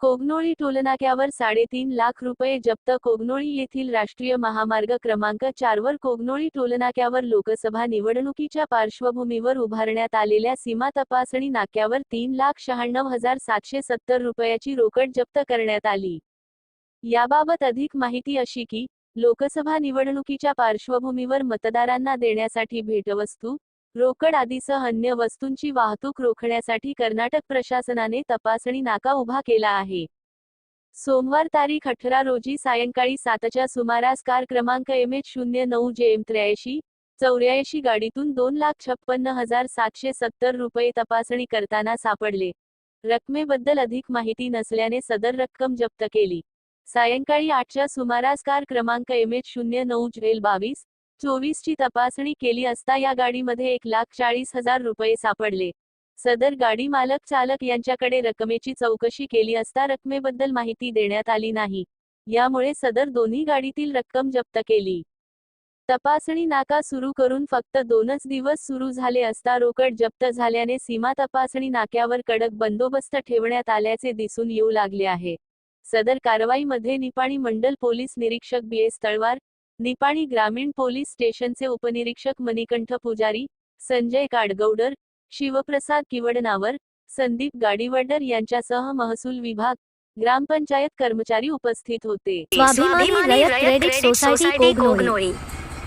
कोगनोळी टोलनाक्यावर साडेतीन लाख रुपये जप्त कोगनोळी येथील राष्ट्रीय महामार्ग क्रमांक चारवर कोगनोळी टोलनाक्यावर लोकसभा निवडणुकीच्या पार्श्वभूमीवर उभारण्यात आलेल्या सीमा तपासणी नाक्यावर तीन लाख शहाण्णव हजार सातशे सत्तर रुपयाची रोकड जप्त करण्यात आली. याबाबत अधिक माहिती अशी की लोकसभा निवडणुकीच्या पार्श्वभूमीवर मतदारांना देण्यासाठी भेटवस्तू रोकड आदीसह अन्य वस्तूंची वाहतूक रोखण्यासाठी कर्नाटक प्रशासनाने तपासणी नाका उभा केला आहे. सोमवार तारीख अठरा रोजी सायंकाळी सातच्या सुमारास कार क्रमांक एम एच शून्य नऊ जे एम त्र्याऐंशी चौऱ्याऐंशी गाडीतून दोन लाख छप्पन्न हजार सातशे सत्तर रुपये तपासणी करताना सापडले. रकमेबद्दल अधिक माहिती नसल्याने सदर रक्कम जप्त केली. सायंकाळी आठच्या सुमारास कार क्रमांक एम एच शून्य नऊ झेल बावीस चोवीस ची तपासणी केली असता या गाडीमध्ये एक लाख चाळीस हजार रुपये सापडले. सदर गाडी मालक चालक यांच्याकडे रकमेची चौकशी केली असता रकमेबद्दल माहिती देण्यात आली नाही. यामुळे सदर दोन्ही गाडीतील रक्कम जप्त केली. तपासणी नाका सुरू करून फक्त दोनच दिवस सुरू झाले असता रोकड जप्त झाल्याने सीमा तपासणी नाक्यावर कडक बंदोबस्त ठेवण्यात आल्याचे दिसून येऊ लागले आहे. सदर कारवाईमध्ये निपाणी मंडल पोलीस निरीक्षक बी एस तळवार निपाणी ग्रामीण पोलीस स्टेशनचे उपनिरीक्षक मणिकंठ पुजारी संजय काडगौडर शिवप्रसाद किवडनावर संदीप गाडीवडर यांच्यासह महसूल विभाग ग्रामपंचायत कर्मचारी उपस्थित होते. स्वाभिमानी रयत क्रेडिट सोसायटी कोगनोळी.